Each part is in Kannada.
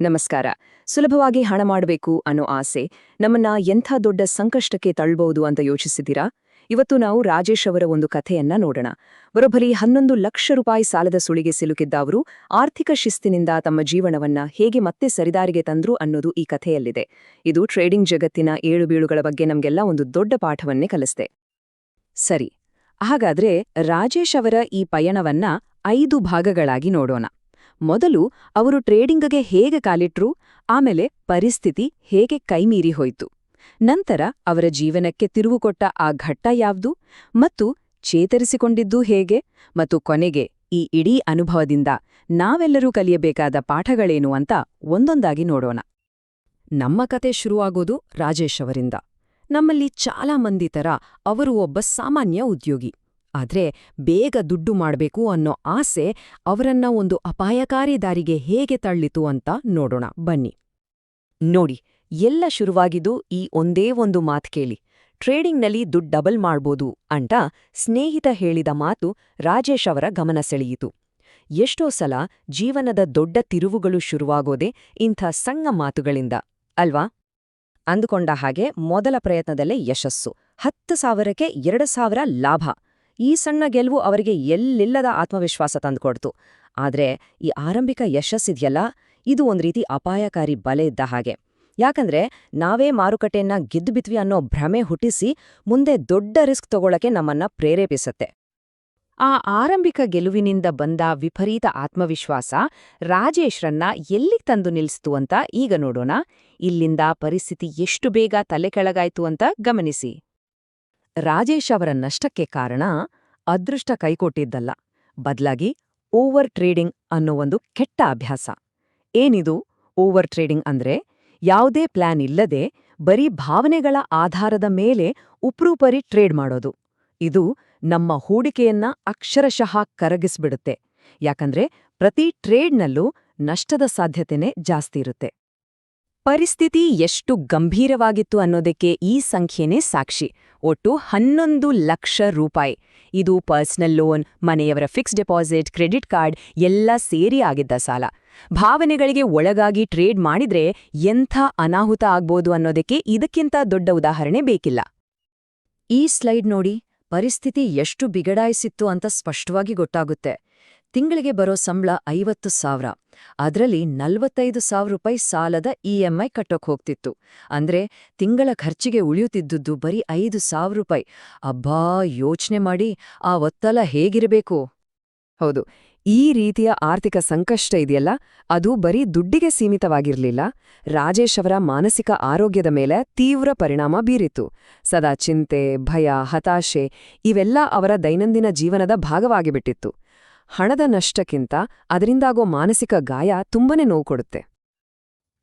ನಮಸ್ಕಾರ. ಸುಲಭವಾಗಿ ಹಣ ಮಾಡಬೇಕು ಅನ್ನೋ ಆಸೆ ನಮ್ಮನ್ನ ಎಂಥ ದೊಡ್ಡ ಸಂಕಷ್ಟಕ್ಕೆ ತಳ್ಳಬಹುದು ಅಂತ ಯೋಚಿಸಿದ್ದೀರಾ? ಇವತ್ತು ನಾವು ರಾಜೇಶ್ ಅವರ ಒಂದು ಕಥೆಯನ್ನ ನೋಡೋಣ. ಬರೋಬ್ಬರಿ ಹನ್ನೊಂದು ಲಕ್ಷ ರೂಪಾಯಿ ಸಾಲದ ಸುಳಿಗೆ ಸಿಲುಕಿದ್ದ ಅವರು ಆರ್ಥಿಕ ಶಿಸ್ತಿನಿಂದ ತಮ್ಮ ಜೀವನವನ್ನ ಹೇಗೆ ಮತ್ತೆ ಸರಿದಾರಿಗೆ ತಂದ್ರು ಅನ್ನೋದು ಈ ಕಥೆಯಲ್ಲಿದೆ. ಇದು ಟ್ರೇಡಿಂಗ್ ಜಗತ್ತಿನ ಏಳು ಬೀಳುಗಳ ಬಗ್ಗೆ ನಮ್ಗೆಲ್ಲ ಒಂದು ದೊಡ್ಡ ಪಾಠವನ್ನೇ ಕಲಿಸ್ತೆ ಸರಿ, ಹಾಗಾದ್ರೆ ರಾಜೇಶ್ ಅವರ ಈ ಪಯಣವನ್ನ ಐದು ಭಾಗಗಳಾಗಿ ನೋಡೋಣ. ಮೊದಲು ಅವರು ಟ್ರೇಡಿಂಗ್ಗೆ ಹೇಗೆ ಕಾಲಿಟ್ರು, ಆಮೇಲೆ ಪರಿಸ್ಥಿತಿ ಹೇಗೆ ಕೈಮೀರಿ ಹೋಯಿತು. ನಂತರ ಅವರ ಜೀವನಕ್ಕೆ ತಿರುವು ಕೊಟ್ಟ ಆ ಘಟ್ಟ ಯಾವ್ದು ಮತ್ತು ಚೇತರಿಸಿಕೊಂಡಿದ್ದು ಹೇಗೆ ಮತ್ತು ಕೊನೆಗೆ ಈ ಇಡೀ ಅನುಭವದಿಂದ ನಾವೆಲ್ಲರೂ ಕಲಿಯಬೇಕಾದ ಪಾಠಗಳೇನು ಅಂತ ಒಂದೊಂದಾಗಿ ನೋಡೋಣ. ನಮ್ಮ ಕತೆ ಶುರುವಾಗೋದು ರಾಜೇಶ್ ಅವರಿಂದ. ನಮ್ಮಲ್ಲಿ ಚಾಲಾ ಮಂದಿ ತರ ಅವರು ಒಬ್ಬ ಸಾಮಾನ್ಯ ಉದ್ಯೋಗಿ. ಆದ್ರೆ ಬೇಗ ದುಡ್ಡು ಮಾಡಬೇಕು ಅನ್ನೋ ಆಸೆ ಅವರನ್ನ ಒಂದು ಅಪಾಯಕಾರಿ ದಾರಿಗೆ ಹೇಗೆ ತಳ್ಳಿತು ಅಂತ ನೋಡೋಣ, ಬನ್ನಿ. ನೋಡಿ, ಎಲ್ಲ ಶುರುವಾಗಿದ್ದು ಈ ಒಂದೇ ಒಂದು ಮಾತು ಕೇಳಿ. ಟ್ರೇಡಿಂಗ್ನಲ್ಲಿ ದುಡ್ಡು ಡಬಲ್ ಮಾಡ್ಬೋದು ಅಂತ ಸ್ನೇಹಿತ ಹೇಳಿದ ಮಾತು ರಾಜೇಶ್ ಅವರ ಗಮನ ಸೆಳೆಯಿತು. ಎಷ್ಟೋ ಸಲ ಜೀವನದ ದೊಡ್ಡ ತಿರುವುಗಳು ಶುರುವಾಗೋದೆ ಇಂಥ ಸಣ್ಣ ಮಾತುಗಳಿಂದ, ಅಲ್ವಾ? ಅಂದುಕೊಂಡ ಹಾಗೆ ಮೊದಲ ಪ್ರಯತ್ನದಲ್ಲೇ ಯಶಸ್ಸು. ಹತ್ತು ಸಾವಿರಕ್ಕೆ ಎರಡು ಸಾವಿರ ಲಾಭ. ಈ ಸಣ್ಣ ಗೆಲುವು ಅವರಿಗೆ ಎಲ್ಲಿಲ್ಲದ ಆತ್ಮವಿಶ್ವಾಸ ತಂದುಕೊಡ್ತು. ಆದರೆ ಈ ಆರಂಭಿಕ ಯಶಸ್ಸಿದೆಯಲ್ಲ? ಇದು ಒಂದು ರೀತಿ ಅಪಾಯಕಾರಿ ಬಲೆ ಇದ್ದ ಹಾಗೆ. ಯಾಕಂದ್ರೆ ನಾವೇ ಮಾರುಕಟ್ಟೆಯನ್ನ ಗೆದ್ದುಬಿತ್ವಿ ಅನ್ನೋ ಭ್ರಮೆ ಹುಟ್ಟಿಸಿ ಮುಂದೆ ದೊಡ್ಡ ರಿಸ್ಕ್ ತಗೊಳ್ಳಕ್ಕೆ ನಮ್ಮನ್ನ ಪ್ರೇರೇಪಿಸುತ್ತೆ. ಆ ಆರಂಭಿಕ ಗೆಲುವಿನಿಂದ ಬಂದ ವಿಪರೀತ ಆತ್ಮವಿಶ್ವಾಸ ರಾಜೇಶ್ರನ್ನ ಎಲ್ಲಿಗ್ ತಂದು ನಿಲ್ಲಿಸ್ತು ಅಂತ ಈಗ ನೋಡೋಣ. ಇಲ್ಲಿಂದ ಪರಿಸ್ಥಿತಿ ಎಷ್ಟು ಬೇಗ ತಲೆ ಕೆಳಗಾಯ್ತು ಅಂತ ಗಮನಿಸಿ. ರಾಜೇಶ್ ಅವರ ನಷ್ಟಕ್ಕೆ ಕಾರಣ ಅದೃಷ್ಟ ಕೈಕೊಟ್ಟಿದ್ದಲ್ಲ. ಬದಲಾಗಿ ಓವರ್ ಟ್ರೇಡಿಂಗ್ ಅನ್ನೋ ಒಂದು ಕೆಟ್ಟ ಅಭ್ಯಾಸ. ಏನಿದು ಓವರ್ ಟ್ರೇಡಿಂಗ್ ಅಂದ್ರೆ ಯಾವುದೇ ಪ್ಲಾನ್ ಇಲ್ಲದೆ ಬರೀ ಭಾವನೆಗಳ ಆಧಾರದ ಮೇಲೆ ಉಪ್ರೂಪರಿ ಟ್ರೇಡ್ ಮಾಡೋದು. ಇದು ನಮ್ಮ ಹೂಡಿಕೆಯನ್ನ ಅಕ್ಷರಶಃ ಕರಗಿಸ್ಬಿಡುತ್ತೆ. ಯಾಕಂದ್ರೆ ಪ್ರತಿ ಟ್ರೇಡ್ನಲ್ಲೂ ನಷ್ಟದ ಸಾಧ್ಯತೆನೇ ಜಾಸ್ತಿ ಇರುತ್ತೆ. ಪರಿಸ್ಥಿತಿ ಎಷ್ಟು ಗಂಭೀರವಾಗಿತ್ತು ಅನ್ನೋದಕ್ಕೆ ಈ ಸಂಖ್ಯೆನೇ ಸಾಕ್ಷಿ. ಒಟ್ಟು ಹನ್ನೊಂದು ಲಕ್ಷ ರೂಪಾಯಿ. ಇದು ಪರ್ಸನಲ್ ಲೋನ್, ಮನೆಯವರ ಫಿಕ್ಸ್ ಡೆಪಾಸಿಟ್, ಕ್ರೆಡಿಟ್ ಕಾರ್ಡ್ ಎಲ್ಲ ಸೇರಿ ಆಗಿದ್ದ ಸಾಲ. ಭಾವನೆಗಳಿಗೆ ಒಳಗಾಗಿ ಟ್ರೇಡ್ ಮಾಡಿದ್ರೆ ಎಂಥ ಅನಾಹುತ ಆಗ್ಬೋದು ಅನ್ನೋದಕ್ಕೆ ಇದಕ್ಕಿಂತ ದೊಡ್ಡ ಉದಾಹರಣೆ ಬೇಕಿಲ್ಲ. ಈ ಸ್ಲೈಡ್ ನೋಡಿ, ಪರಿಸ್ಥಿತಿ ಎಷ್ಟು ಬಿಗಡಾಯಿಸಿತ್ತು ಅಂತ ಸ್ಪಷ್ಟವಾಗಿ ಗೊತ್ತಾಗುತ್ತೆ. ತಿಂಗಳಿಗೆ ಬರೋ ಸಂಬಳ ಐವತ್ತು ಸಾವಿರ. ಅದರಲ್ಲಿ ನಲ್ವತ್ತೈದು ಸಾವಿರ ರೂಪಾಯಿ ಸಾಲದ ಇಎಂಐ ಕಟ್ಟೋಕ್ ಹೋಗ್ತಿತ್ತು. ಅಂದ್ರೆ ತಿಂಗಳ ಖರ್ಚಿಗೆ ಉಳಿಯುತ್ತಿದ್ದುದು ಬರೀ ಐದು ಸಾವಿರ ರೂಪಾಯಿ. ಅಬ್ಬಾ, ಯೋಚನೆ ಮಾಡಿ ಆ ಒತ್ತಲ ಹೇಗಿರಬೇಕು? ಹೌದು, ಈ ರೀತಿಯ ಆರ್ಥಿಕ ಸಂಕಷ್ಟ ಇದೆಯಲ್ಲ? ಅದು ಬರೀ ದುಡ್ಡಿಗೆ ಸೀಮಿತವಾಗಿರಲಿಲ್ಲ. ರಾಜೇಶ್ ಅವರ ಮಾನಸಿಕ ಆರೋಗ್ಯದ ಮೇಲೆ ತೀವ್ರ ಪರಿಣಾಮ ಬೀರಿತು ಸದಾ ಚಿಂತೆ, ಭಯ, ಹತಾಶೆ ಇವೆಲ್ಲ ಅವರ ದೈನಂದಿನ ಜೀವನದ ಭಾಗವಾಗಿಬಿಟ್ಟಿತ್ತು. ಹಣದ ನಷ್ಟಕ್ಕಿಂತ ಅದರಿಂದಾಗೋ ಮಾನಸಿಕ ಗಾಯ ತುಂಬನೇ ನೋವು ಕೊಡುತ್ತೆ.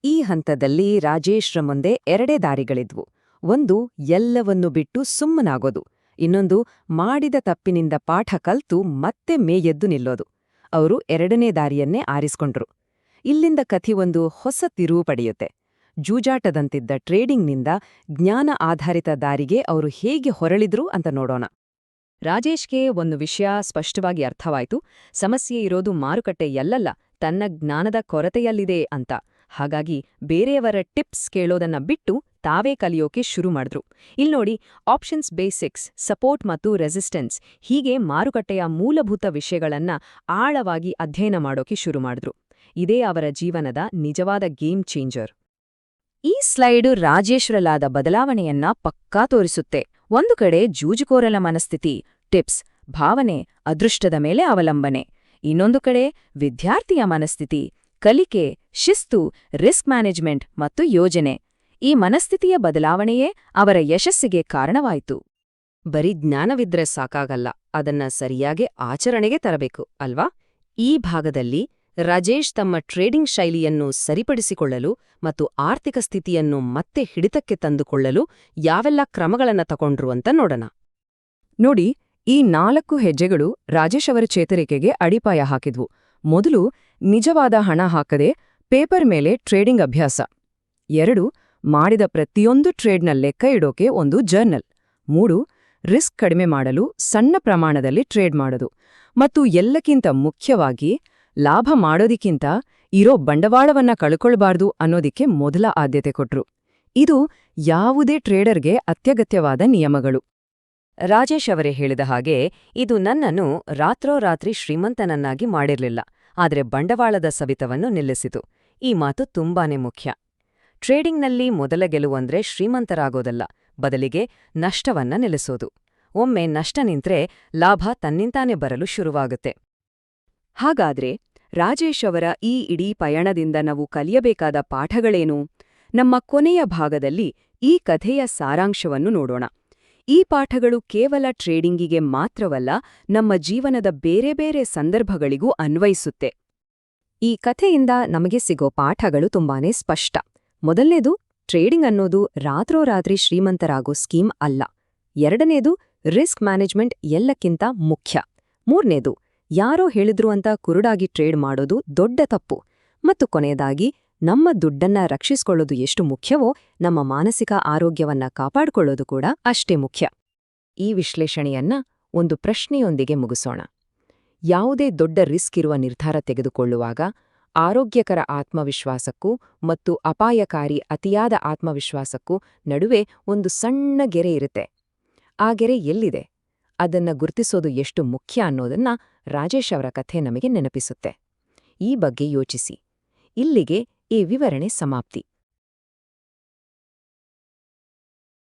ಈ ಹಂತದಲ್ಲಿ ರಾಜೇಶ್ರ ಮುಂದೆ ಎರಡೇ ದಾರಿಗಳಿದ್ವು. ಒಂದು, ಎಲ್ಲವನ್ನು ಬಿಟ್ಟು ಸುಮ್ಮನಾಗೋದು. ಇನ್ನೊಂದು, ಮಾಡಿದ ತಪ್ಪಿನಿಂದ ಪಾಠ ಕಲ್ತು ಮತ್ತೆ ಮೇಯೆದ್ದು ನಿಲ್ಲೋದು. ಅವರು ಎರಡನೇ ದಾರಿಯನ್ನೇ ಆರಿಸ್ಕೊಂಡ್ರು. ಇಲ್ಲಿಂದ ಕಥಿ ಒಂದು ಹೊಸ ತಿರುವು ಪಡೆಯುತ್ತೆ. ಜೂಜಾಟದಂತಿದ್ದ ಟ್ರೇಡಿಂಗ್ನಿಂದ ಜ್ಞಾನ ಆಧಾರಿತ ದಾರಿಗೆ ಅವರು ಹೇಗೆ ಹೊರಳಿದ್ರು ಅಂತ ನೋಡೋಣ. ರಾಜೇಶ್ಗೆ ಒಂದು ವಿಷಯ ಸ್ಪಷ್ಟವಾಗಿ ಅರ್ಥವಾಯಿತು. ಸಮಸ್ಯೆ ಇರೋದು ಮಾರುಕಟ್ಟೆ ಎಲ್ಲಲ್ಲ ತನ್ನ ಜ್ಞಾನದ ಕೊರತೆಯಲ್ಲಿದೆ ಅಂತ. ಹಾಗಾಗಿ ಬೇರೆಯವರ ಟಿಪ್ಸ್ ಕೇಳೋದನ್ನ ಬಿಟ್ಟು ತಾವೇ ಕಲಿಯೋಕೆ ಶುರು ಮಾಡಿದ್ರು. ಇಲ್ನೋಡಿ ಆಪ್ಷನ್ಸ್ ಬೇಸಿಕ್ಸ್ ಸಪೋರ್ಟ್ ಮತ್ತು ರೆಸಿಸ್ಟೆನ್ಸ್ ಹೀಗೆ ಮಾರುಕಟ್ಟೆಯ ಮೂಲಭೂತ ವಿಷಯಗಳನ್ನ ಆಳವಾಗಿ ಅಧ್ಯಯನ ಮಾಡೋಕೆ ಶುರು ಮಾಡಿದ್ರು. ಇದೇ ಅವರ ಜೀವನದ ನಿಜವಾದ ಗೇಮ್ ಚೇಂಜರ್ ಈ ಸ್ಲೈಡು ರಾಜೇಶ್ವರಲಾದ ಬದಲಾವಣೆಯನ್ನ ಪಕ್ಕಾ ತೋರಿಸುತ್ತೆ. ಒಂದು ಕಡೆ ಜೂಜುಕೋರಲ ಮನಸ್ಥಿತಿ, ಟಿಪ್ಸ್, ಭಾವನೆ, ಅದೃಷ್ಟದ ಮೇಲೆ ಅವಲಂಬನೆ. ಇನ್ನೊಂದು ಕಡೆ ವಿದ್ಯಾರ್ಥಿಯ ಮನಸ್ಥಿತಿ, ಕಲಿಕೆ, ಶಿಸ್ತು, ರಿಸ್ಕ್ ಮ್ಯಾನೇಜ್ಮೆಂಟ್ ಮತ್ತು ಯೋಜನೆ. ಈ ಮನಸ್ಥಿತಿಯ ಬದಲಾವಣೆಯೇ ಅವರ ಯಶಸ್ಸಿಗೆ ಕಾರಣವಾಯಿತು. ಬರೀ ಜ್ಞಾನವಿದ್ರೆ ಸಾಕಾಗಲ್ಲ, ಅದನ್ನ ಸರಿಯಾಗಿ ಆಚರಣೆಗೆ ತರಬೇಕು, ಅಲ್ವಾ? ಈ ಭಾಗದಲ್ಲಿ ರಾಜೇಶ್ ತಮ್ಮ ಟ್ರೇಡಿಂಗ್ ಶೈಲಿಯನ್ನು ಸರಿಪಡಿಸಿಕೊಳ್ಳಲು ಮತ್ತು ಆರ್ಥಿಕ ಸ್ಥಿತಿಯನ್ನು ಮತ್ತೆ ಹಿಡಿತಕ್ಕೆ ತಂದುಕೊಳ್ಳಲು ಯಾವೆಲ್ಲ ಕ್ರಮಗಳನ್ನು ತಗೊಂಡ್ರು ಅಂತ ನೋಡೋಣ. ನೋಡಿ, ಈ ನಾಲ್ಕು ಹೆಜ್ಜೆಗಳು ರಾಜೇಶ್ ಅವರ ಚೇತರಿಕೆಗೆ ಅಡಿಪಾಯ ಹಾಕಿದ್ವು. ಮೊದಲು ನಿಜವಾದ ಹಣ ಹಾಕದೆ ಪೇಪರ್ ಮೇಲೆ ಟ್ರೇಡಿಂಗ್ ಅಭ್ಯಾಸ. ಎರಡು, ಮಾಡಿದ ಪ್ರತಿಯೊಂದು ಟ್ರೇಡ್ನ ಲೆಕ್ಕ ಇಡೋಕೆ ಒಂದು ಜರ್ನಲ್. ಮೂರು, ರಿಸ್ಕ್ ಕಡಿಮೆ ಮಾಡಲು ಸಣ್ಣ ಪ್ರಮಾಣದಲ್ಲಿ ಟ್ರೇಡ್ ಮಾಡೋದು. ಮತ್ತು ಎಲ್ಲಕ್ಕಿಂತ ಮುಖ್ಯವಾಗಿ ಲಾಭ ಮಾಡೋದಿಕ್ಕಿಂತ ಇರೋ ಬಂಡವಾಳವನ್ನ ಕಳ್ಕೊಳ್ಬಾರ್ದು ಅನ್ನೋದಿಕ್ಕೆ ಮೊದಲ ಆದ್ಯತೆ ಕೊಟ್ರು. ಇದು ಯಾವುದೇ ಟ್ರೇಡರ್ಗೆ ಅತ್ಯಗತ್ಯವಾದ ನಿಯಮಗಳು. ರಾಜೇಶ್ ಅವರೇ ಹೇಳಿದ ಹಾಗೆ, ಇದು ನನ್ನನ್ನು ರಾತ್ರೋರಾತ್ರಿ ಶ್ರೀಮಂತನನ್ನಾಗಿ ಮಾಡಿರಲಿಲ್ಲ, ಆದರೆ ಬಂಡವಾಳದ ಸವಿತವನ್ನು ನಿಲ್ಲಿಸಿತು. ಈ ಮಾತು ತುಂಬಾನೇ ಮುಖ್ಯ. ಟ್ರೇಡಿಂಗ್ನಲ್ಲಿ ಮೊದಲ ಗೆಲುವಂದ್ರೆ ಶ್ರೀಮಂತರಾಗೋದಲ್ಲ, ಬದಲಿಗೆ ನಷ್ಟವನ್ನ ನಿಲ್ಲಿಸೋದು. ಒಮ್ಮೆ ನಷ್ಟ ನಿಂತ್ರೆ ಲಾಭ ತನ್ನಿಂತಾನೆ ಬರಲು ಶುರುವಾಗುತ್ತೆ. ಹಾಗಾದ್ರೆ ರಾಜೇಶ್ ಅವರ ಈ ಇಡೀ ಪಯಣದಿಂದ ನಾವು ಕಲಿಯಬೇಕಾದ ಪಾಠಗಳೇನು? ನಮ್ಮ ಕೊನೆಯ ಭಾಗದಲ್ಲಿ ಈ ಕಥೆಯ ಸಾರಾಂಶವನ್ನು ನೋಡೋಣ. ಈ ಪಾಠಗಳು ಕೇವಲ ಟ್ರೇಡಿಂಗಿಗೆ ಮಾತ್ರವಲ್ಲ, ನಮ್ಮ ಜೀವನದ ಬೇರೆ ಬೇರೆ ಸಂದರ್ಭಗಳಿಗೂ ಅನ್ವಯಿಸುತ್ತೆ. ಈ ಕಥೆಯಿಂದ ನಮಗೆ ಸಿಗೋ ಪಾಠಗಳು ತುಂಬಾನೇ ಸ್ಪಷ್ಟ. ಮೊದಲನೇದು, ಟ್ರೇಡಿಂಗ್ ಅನ್ನೋದು ರಾತ್ರೋರಾತ್ರಿ ಶ್ರೀಮಂತರಾಗೋ ಸ್ಕೀಮ್ ಅಲ್ಲ. ಎರಡನೇದು, ರಿಸ್ಕ್ ಮ್ಯಾನೇಜ್ಮೆಂಟ್ ಎಲ್ಲಕ್ಕಿಂತ ಮುಖ್ಯ. ಮೂರನೇದು ಯಾರೋ ಹೇಳಿದ್ರು ಅಂತ ಕುರುಡಾಗಿ ಟ್ರೇಡ್ ಮಾಡೋದು ದೊಡ್ಡ ತಪ್ಪು. ಮತ್ತು ಕೊನೆಯದಾಗಿ, ನಮ್ಮ ದುಡ್ಡನ್ನ ರಕ್ಷಿಸಿಕೊಳ್ಳೋದು ಎಷ್ಟು ಮುಖ್ಯವೋ, ನಮ್ಮ ಮಾನಸಿಕ ಆರೋಗ್ಯವನ್ನ ಕಾಪಾಡಿಕೊಳ್ಳೋದು ಕೂಡ ಅಷ್ಟೇ ಮುಖ್ಯ. ಈ ವಿಶ್ಲೇಷಣೆಯನ್ನ ಒಂದು ಪ್ರಶ್ನೆಯೊಂದಿಗೆ ಮುಗಿಸೋಣ. ಯಾವುದೇ ದೊಡ್ಡ ರಿಸ್ಕ್ ಇರುವ ನಿರ್ಧಾರ ತೆಗೆದುಕೊಳ್ಳುವಾಗ, ಆರೋಗ್ಯಕರ ಆತ್ಮವಿಶ್ವಾಸಕ್ಕೂ ಮತ್ತು ಅಪಾಯಕಾರಿ ಅತಿಯಾದ ಆತ್ಮವಿಶ್ವಾಸಕ್ಕೂ ನಡುವೆ ಒಂದು ಸಣ್ಣ ಗೆರೆ ಇರುತ್ತೆ. ಆ ಗೆರೆ ಎಲ್ಲಿದೆ? ಅದನ್ನ ಗುರುತಿಸೋದು ಎಷ್ಟು ಮುಖ್ಯ ಅನ್ನೋದನ್ನ ರಾಜೇಶ್ ಅವರ ಕಥೆ ನಮಗೆ ನೆನಪಿಸುತ್ತೆ. ಈ ಬಗ್ಗೆ ಯೋಚಿಸಿ. ಇಲ್ಲಿಗೆ ಈ ವಿವರಣೆ ಸಮಾಪ್ತಿ.